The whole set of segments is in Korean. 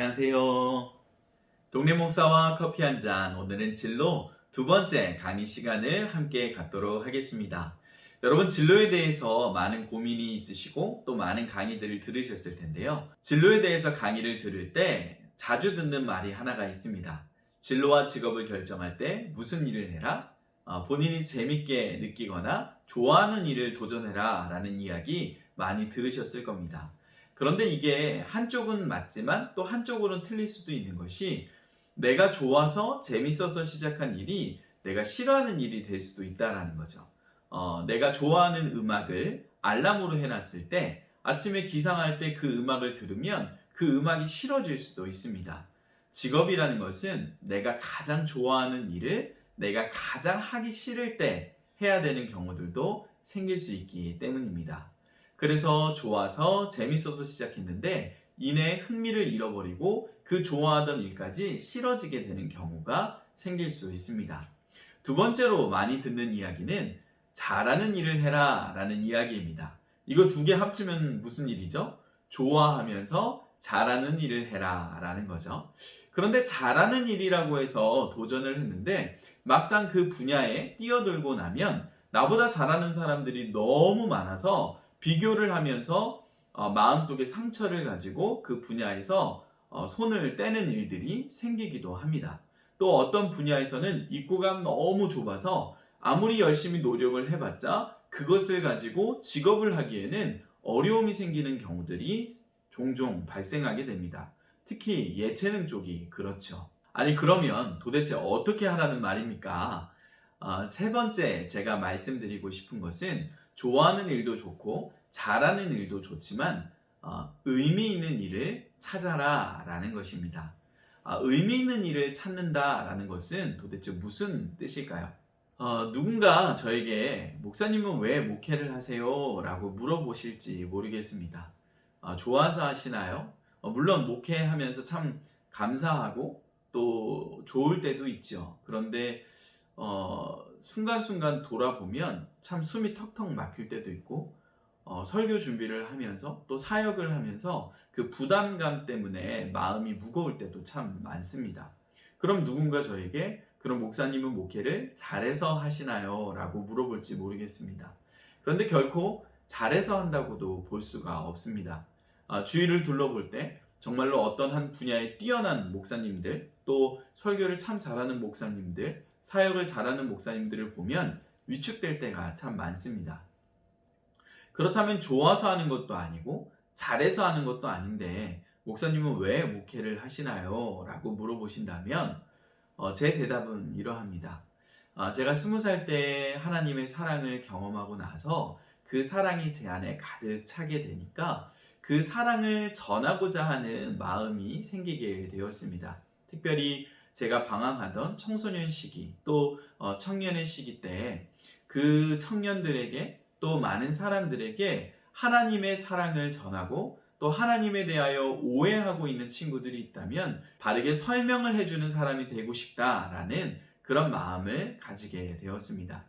안녕하세요. 동네 목사와 커피 한 잔. 오늘은 진로 두 번째 강의 시간을 함께 갖도록 하겠습니다. 여러분 진로에 대해서 많은 고민이 있으시고 또 많은 강의들을 들으셨을 텐데요. 진로에 대해서 강의를 들을 때 자주 듣는 말이 하나가 있습니다. 진로와 직업을 결정할 때 무슨 일을 해라? 어, 본인이 재밌게 느끼거나 좋아하는 일을 도전해라 라는 이야기 많이 들으셨을 겁니다. 그런데 이게 한쪽은 맞지만 또 한쪽으로는 틀릴 수도 있는 것이 내가 좋아서 재밌어서 시작한 일이 내가 싫어하는 일이 될 수도 있다라는 거죠. 어, 내가 좋아하는 음악을 알람으로 해놨을 때 아침에 기상할 때 그 음악을 들으면 그 음악이 싫어질 수도 있습니다. 직업이라는 것은 내가 가장 좋아하는 일을 내가 가장 하기 싫을 때 해야 되는 경우들도 생길 수 있기 때문입니다. 그래서 좋아서 재밌어서 시작했는데 이내 흥미를 잃어버리고 그 좋아하던 일까지 싫어지게 되는 경우가 생길 수 있습니다. 두 번째로 많이 듣는 이야기는 잘하는 일을 해라 라는 이야기입니다. 이거 두 개 합치면 무슨 일이죠? 좋아하면서 잘하는 일을 해라 라는 거죠. 그런데 잘하는 일이라고 해서 도전을 했는데 막상 그 분야에 뛰어들고 나면 나보다 잘하는 사람들이 너무 많아서 비교를 하면서 어, 마음속에 상처를 가지고 그 분야에서 어, 손을 떼는 일들이 생기기도 합니다. 또 어떤 분야에서는 입구가 너무 좁아서 아무리 열심히 노력을 해봤자 그것을 가지고 직업을 하기에는 어려움이 생기는 경우들이 종종 발생하게 됩니다. 특히 예체능 쪽이 그렇죠. 아니 그러면 도대체 어떻게 하라는 말입니까? 어, 세 번째 제가 말씀드리고 싶은 것은 좋아하는 일도 좋고 잘하는 일도 좋지만 어, 의미 있는 일을 찾아라 라는 것입니다. 아, 의미 있는 일을 찾는다 라는 것은 도대체 무슨 뜻일까요? 어, 누군가 저에게 목사님은 왜 목회를 하세요? 라고 물어보실지 모르겠습니다. 어, 좋아서 하시나요? 어, 물론 목회하면서 참 감사하고 또 좋을 때도 있죠. 그런데 어, 순간순간 돌아보면 참 숨이 턱턱 막힐 때도 있고 어, 설교 준비를 하면서 또 사역을 하면서 그 부담감 때문에 마음이 무거울 때도 참 많습니다. 그럼 누군가 저에게 그럼 목사님은 목회를 잘해서 하시나요? 라고 물어볼지 모르겠습니다. 그런데 결코 잘해서 한다고도 볼 수가 없습니다. 아, 주위를 둘러볼 때 정말로 어떤 한 분야에 뛰어난 목사님들 또 설교를 참 잘하는 목사님들 사역을 잘하는 목사님들을 보면 위축될 때가 참 많습니다. 그렇다면 좋아서 하는 것도 아니고 잘해서 하는 것도 아닌데 목사님은 왜 목회를 하시나요? 라고 물어보신다면 어, 제 대답은 이러합니다. 어, 제가 스무 살 때 하나님의 사랑을 경험하고 나서 그 사랑이 제 안에 가득 차게 되니까 그 사랑을 전하고자 하는 마음이 생기게 되었습니다. 특별히 제가 방황하던 청소년 시기 또 어, 청년의 시기 때그 청년들에게 또 많은 사람들에게 하나님의 사랑을 전하고 또 하나님에 대하여 오해하고 있는 친구들이 있다면 바르게 설명을 해주는 사람이 되고 싶다라는 그런 마음을 가지게 되었습니다.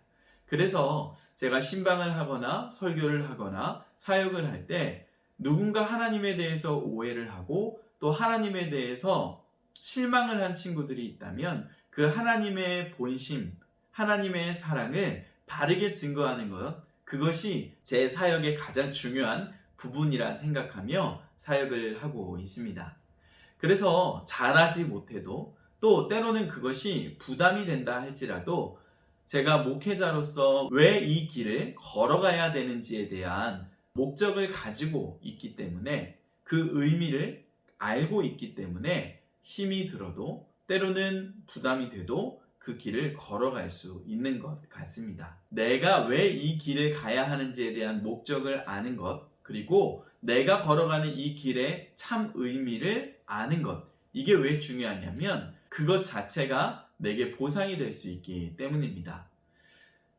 그래서 제가 신방을 하거나 설교를 하거나 사역을 할 때 누군가 하나님에 대해서 오해를 하고 또 하나님에 대해서 실망을 한 친구들이 있다면 그 하나님의 본심, 하나님의 사랑을 바르게 증거하는 것, 그것이 제 사역의 가장 중요한 부분이라 생각하며 사역을 하고 있습니다. 그래서 잘하지 못해도 또 때로는 그것이 부담이 된다 할지라도 제가 목회자로서 왜 이 길을 걸어가야 되는지에 대한 목적을 가지고 있기 때문에 그 의미를 알고 있기 때문에 힘이 들어도 때로는 부담이 돼도 그 길을 걸어갈 수 있는 것 같습니다. 내가 왜 이 길을 가야 하는지에 대한 목적을 아는 것, 그리고 내가 걸어가는 이 길의 참 의미를 아는 것. 이게 왜 중요하냐면 그것 자체가 내게 보상이 될 수 있기 때문입니다.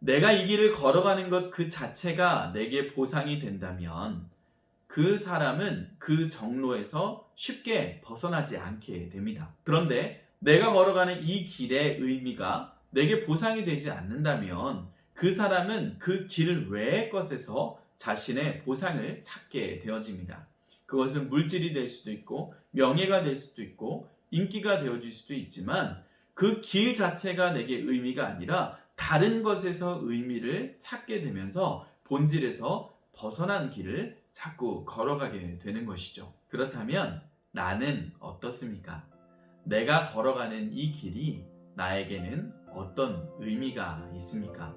내가 이 길을 걸어가는 것 그 자체가 내게 보상이 된다면 그 사람은 그 정로에서 쉽게 벗어나지 않게 됩니다. 그런데 내가 걸어가는 이 길의 의미가 내게 보상이 되지 않는다면 그 사람은 그 길 외의 것에서 자신의 보상을 찾게 되어집니다. 그것은 물질이 될 수도 있고 명예가 될 수도 있고 인기가 되어질 수도 있지만 그 길 자체가 내게 의미가 아니라 다른 것에서 의미를 찾게 되면서 본질에서 벗어난 길을 자꾸 걸어가게 되는 것이죠. 그렇다면 나는 어떻습니까? 내가 걸어가는 이 길이 나에게는 어떤 의미가 있습니까?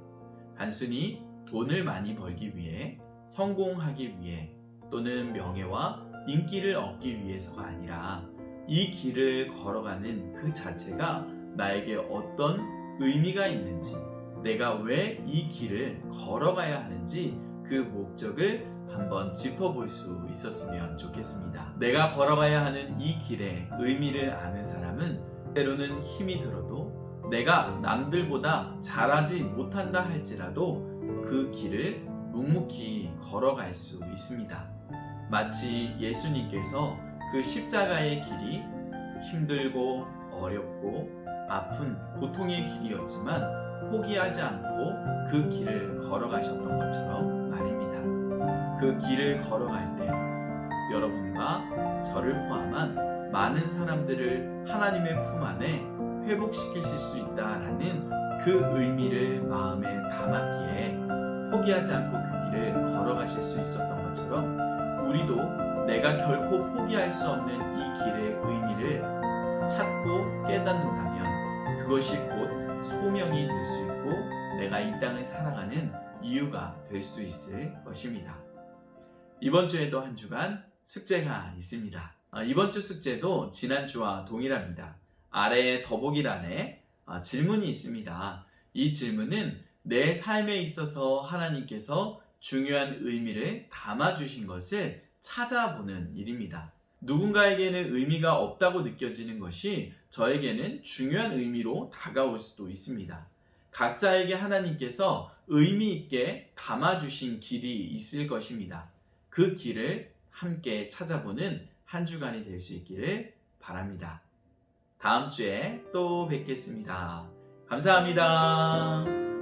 단순히 돈을 많이 벌기 위해 성공하기 위해 또는 명예와 인기를 얻기 위해서가 아니라 이 길을 걸어가는 그 자체가 나에게 어떤 의미가 있는지 내가 왜 이 길을 걸어가야 하는지 그 목적을 한번 짚어볼 수 있었으면 좋겠습니다. 내가 걸어가야 하는 이 길의 의미를 아는 사람은 때로는 힘이 들어도 내가 남들보다 잘하지 못한다 할지라도 그 길을 묵묵히 걸어갈 수 있습니다. 마치 예수님께서 그 십자가의 길이 힘들고 어렵고 아픈 고통의 길이었지만 포기하지 않고 그 길을 걸어가셨던 것처럼. 그 길을 걸어갈 때 여러분과 저를 포함한 많은 사람들을 하나님의 품 안에 회복시키실 수 있다라는 그 의미를 마음에 담았기에 포기하지 않고 그 길을 걸어가실 수 있었던 것처럼 우리도 내가 결코 포기할 수 없는 이 길의 의미를 찾고 깨닫는다면 그것이 곧 소명이 될 수 있고 내가 이 땅을 살아가는 이유가 될 수 있을 것입니다. 이번 주에도 한 주간 숙제가 있습니다. 아, 이번 주 숙제도 지난주와 동일합니다. 아래에 더보기란에 아, 질문이 있습니다. 이 질문은 내 삶에 있어서 하나님께서 중요한 의미를 담아주신 것을 찾아보는 일입니다. 누군가에게는 의미가 없다고 느껴지는 것이 저에게는 중요한 의미로 다가올 수도 있습니다. 각자에게 하나님께서 의미 있게 담아주신 길이 있을 것입니다. 그 길을 함께 찾아보는 한 주간이 될 수 있기를 바랍니다. 다음 주에 또 뵙겠습니다. 감사합니다.